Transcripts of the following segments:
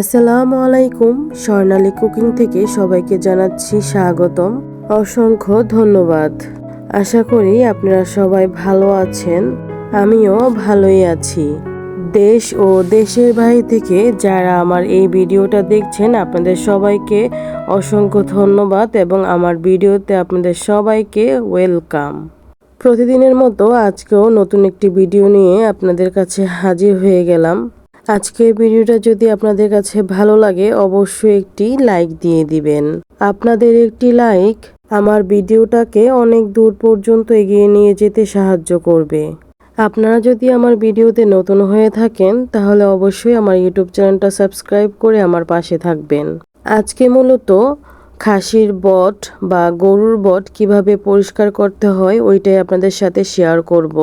আসসালামু আলাইকুম, স্বর্ণালী কুকিং থেকে সবাইকে জানাচ্ছি স্বাগতম। অসংখ্য ধন্যবাদ। আশা করি আপনারা সবাই ভালো আছেন, আমিও ভালোই আছি। দেশ ও দেশের বাইরে থেকে যারা আমার এই ভিডিওটা দেখছেন, আপনাদের সবাইকে অসংখ্য ধন্যবাদ এবং আমার ভিডিওতে আপনাদের সবাইকে ওয়েলকাম। প্রতিদিনের মতো আজকেও নতুন একটি ভিডিও নিয়ে আপনাদের কাছে হাজির হয়ে গেলাম। আজকের ভিডিওটা যদি আপনাদের কাছে ভালো লাগে, অবশ্যই একটি লাইক দিয়ে দিবেন। আপনাদের একটি লাইক আমার ভিডিওটাকে অনেক দূর পর্যন্ত এগিয়ে নিয়ে যেতে সাহায্য করবে। আপনারা যদি আমার ভিডিওতে নতুন হয়ে থাকেন, তাহলে অবশ্যই আমার ইউটিউব চ্যানেলটা সাবস্ক্রাইব করে আমার পাশে থাকবেন। আজকে মূলত খাসির বট বা গরুর বট কীভাবে পরিষ্কার করতে হয়, ওইটাই আপনাদের সাথে শেয়ার করব।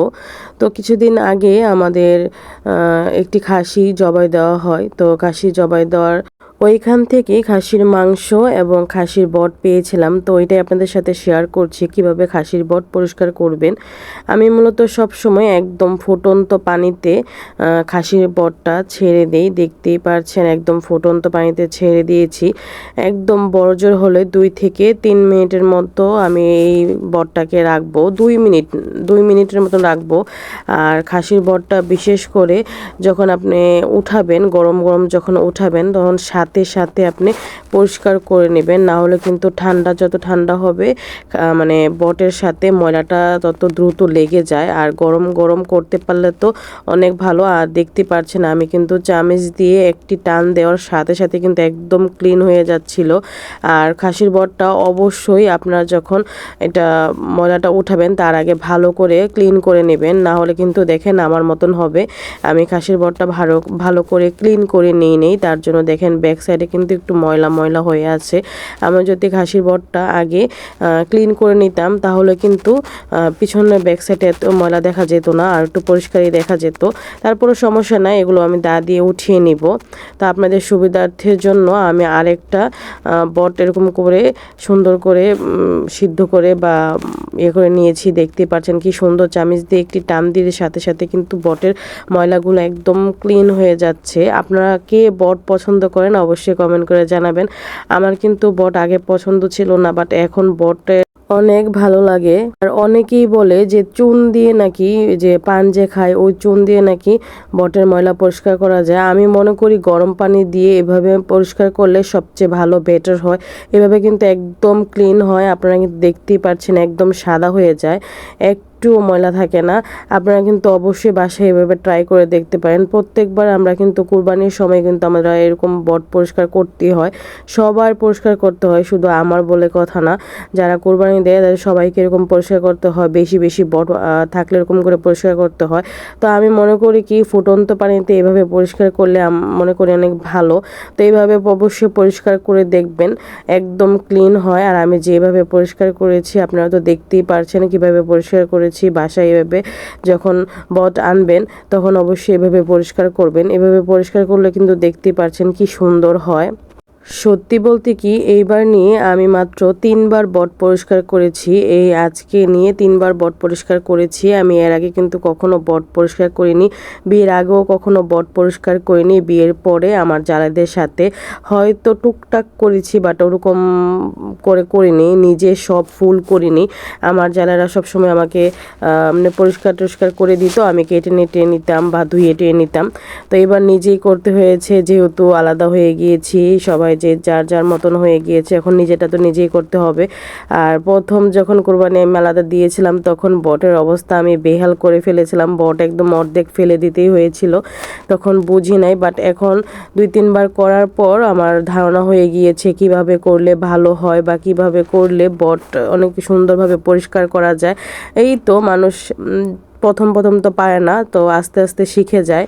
তো কিছুদিন আগে আমাদের একটি খাসি জবাই দেওয়া হয়। তো খাসি জবাই দেওয়ার ওইখান থেকে খাসির মাংস এবং খাসির বট পেয়েছিলাম। তো ওইটাই আপনাদের সাথে শেয়ার করছি, কীভাবে খাসির বট পরিষ্কার করবেন। আমি মূলত সব সময় একদম ফুটন্ত পানিতে খাসির বটটা ছেড়ে দেই। দেখতেই পারছেন, একদম ফুটন্ত পানিতে ছেড়ে দিয়েছি। একদম বড়জোর হলে দুই থেকে তিন মিনিটের মতো আমি এই বটটাকে রাখব। দুই মিনিট, দুই মিনিটের মতো রাখব। আর খাসির বটটা বিশেষ করে যখন আপনি উঠাবেন, গরম গরম যখন উঠাবেন, তখন সাথে সাথে আপনি পরিষ্কার করে নেবেন। না হলে কিন্তু ঠান্ডা, যত ঠান্ডা হবে মানে বটের সাথে ময়লাটা তত দ্রুত লেগে যায়। আর গরম গরম করতে পারলে তো অনেক ভালো। আর দেখতে পারছেন, আমি কিন্তু চামিচ দিয়ে একটি টান দেওয়ার সাথে সাথে কিন্তু একদম ক্লিন হয়ে যাচ্ছিল। আর খাসির বটটা অবশ্যই আপনারা যখন এটা ময়লাটা উঠাবেন, তার আগে ভালো করে ক্লিন করে নেবেন। না হলে কিন্তু দেখেন আমার মতন হবে। আমি খাসির বটটা ভালো ভালো করে ক্লিন করে নিই নেই। তার জন্য দেখেন ব্যাক সাইডে কিন্তু একটু ময়লা ময়লা হয়ে আছে। আমরা যদি খাসির বটটা আগে ক্লিন করে নিতাম, তাহলে কিন্তু পিছনের ব্যাক সাইডে এত ময়লা দেখা যেত না, আর একটু পরিষ্কারই দেখা যেত। তারপরে সমস্যা নাই, এগুলো আমি দা দিয়ে উঠিয়ে নিব। তা আপনাদের সুবিধার্থের জন্য আমি আরেকটা বট এরকম করে সুন্দর করে সিদ্ধ করে বা ইয়ে করে নিয়েছি, দেখতে পাচ্ছেন কি সুন্দর চামিচ দিয়ে একটি টান দিয়ে সাথে সাথে কিন্তু বটের ময়লাগুলো একদম ক্লিন হয়ে যাচ্ছে। আপনারা কে বট পছন্দ করেন অবশ্যই কমেন্ট করে জানাবেন। আমার কিন্তু বট আগে পছন্দ ছিল না বাট এখন বটে অনেক ভালো লাগে। আর অনেকেই বলে যে চুন দিয়ে নাকি যে পান যে খায়, ওই চুন দিয়ে নাকি বটের ময়লা পরিষ্কার করা যায়। আমি মনে করি গরম পানি দিয়ে এভাবে পরিষ্কার করলে সবচেয়ে ভালো বেটার হয়। এভাবে কিন্তু একদম ক্লিন হয়, আপনারা কিন্তু দেখতেই পাচ্ছেন একদম সাদা হয়ে যায়। একটুও ময়লা থাকে না, আপনারা কিন্তু অবশ্যই বাসায় এভাবে ট্রাই করে দেখতে পারেন। প্রত্যেকবার আমরা কিন্তু কুরবানির সময় কিন্তু আমরা এরকম বট পরিষ্কার করতেই হয়। সবার পরিষ্কার করতে হয়, শুধু আমার বলে কথা না। যারা কোরবানি দেয়, তাদের সবাইকে এরকম পরিষ্কার করতে হয়। বেশি বেশি বট থাকলে এরকম করে পরিষ্কার করতে হয়। তো আমি মনে করি কি, ফুটন্ত পানিতে এভাবে পরিষ্কার করলে মনে করি অনেক ভালো। তো এইভাবে অবশ্যই পরিষ্কার করে দেখবেন। একদম ক্লিন হয়। আর আমি যেভাবে পরিষ্কার করেছি, আপনারা তো দেখতেই পারছেন কীভাবে পরিষ্কার করেছি। বাসায় এভাবে যখন বট আনবেন, তখন অবশ্যই এভাবে পরিষ্কার করবেন। এভাবে পরিষ্কার করলে কিন্তু দেখতে পারছেন কি সুন্দর হয়। সত্যি বলতে কি, এইবার নিয়ে আমি মাত্র তিনবার বট পরিষ্কার করেছি। এই আজকে নিয়ে তিনবার বট পরিষ্কার করেছি। আমি এর আগে কিন্তু কখনো বট পরিষ্কার করিনি। বিয়ের আগেও কখনো বট পরিষ্কার করিনি বিয়ের পরে আমার জালাদের সাথে। হয়তো টুকটাক করেছি বাট ওরকম করে করিনি। নিজে সব ফুল করিনি। আমার জালারা সবসময় আমাকে মানে পরিষ্কার টরিষ্কার করে দিত। আমি কেটে নেটে নিতাম বা ধুয়ে টুয়ে নিতাম। তো এবার নিজেই করতে হয়েছে। যেহেতু আলাদা হয়ে গিয়েছি, সবাই যে যার যার মতন হয়ে গিয়েছে, এখন নিজেটা তো নিজেই করতে হবে। আর প্রথম যখন কোরবানি আলাদা দিয়েছিলাম, তখন বটের অবস্থা আমি বেহাল করে ফেলেছিলাম। বট একদম অর্ধেক ফেলে দিতেই হয়েছিল, তখন বুঝি নাই। বাট এখন দুই, তিনবার করার পর আমার ধারণা হয়ে গিয়েছে কীভাবে করলে ভালো হয় বা কীভাবে করলে বট অনেক সুন্দরভাবে পরিষ্কার করা যায়। এই তো মানুষ প্রথম প্রথম তো পারে না, তো আস্তে আস্তে শিখে যায়।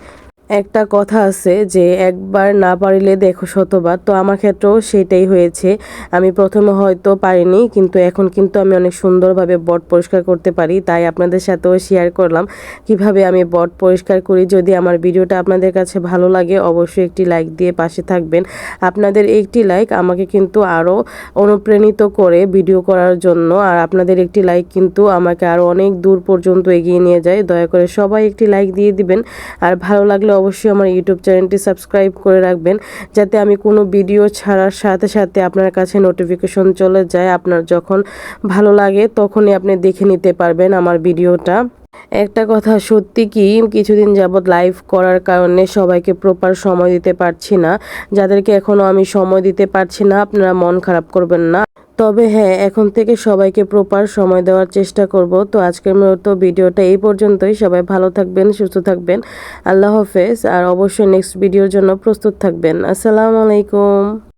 একটা কথা আছে যে একবার না পারিলে দেখো শতবার, তো আমার ক্ষেত্রেও সেটাই হয়েছে। আমি প্রথমে হয়তো পারিনি, কিন্তু এখন কিন্তু আমি অনেক সুন্দরভাবে বট পরিষ্কার করতে পারি, তাই আপনাদের সাথেও শেয়ার করলাম। কীভাবে আমি বট পরিষ্কার করি, যদি আমার ভিডিওটা আপনাদের কাছে ভালো লাগে, অবশ্যই একটি লাইক দিয়ে পাশে থাকবেন। আপনাদের একটি লাইক আমাকে কিন্তু আরও অনুপ্রাণিত করে ভিডিও করার জন্য, আর আপনাদের একটি লাইক কিন্তু আমাকে আরও অনেক দূর পর্যন্ত এগিয়ে নিয়ে যায়। দয়া করে সবাই একটি লাইক দিয়ে দিবেন, আর ভালো লাগলে অবশ্যই আমার ইউটিউব চ্যানেলটি সাবস্ক্রাইব করে রাখবেন, যাতে আমি কোনো ভিডিও ছাড়ার সাথে সাথে আপনার কাছে নোটিফিকেশন চলে যায়। আপনার যখন ভালো লাগে, তখনই আপনি দেখে নিতে পারবেন আমার ভিডিওটা একটা কথা সত্যি কি, কিছুদিন যাবৎ লাইভ করার কারণে সবাইকে প্রপার সময় দিতে পারছি না। যাদেরকে এখনও আমি সময় দিতে পারছি না, আপনারা মন খারাপ করবেন না। তবে হ্যাঁ এখন থেকে সবাইকে প্রপার সময় দেওয়ার চেষ্টা করব। তো আজকের মতো ভিডিওটা এই পর্যন্তই। সবাই ভালো থাকবেন, সুস্থ থাকবেন। আল্লাহ হাফেজ। আর অবশ্যই নেক্সট ভিডিওর জন্য প্রস্তুত থাকবেন। আসসালামু আলাইকুম।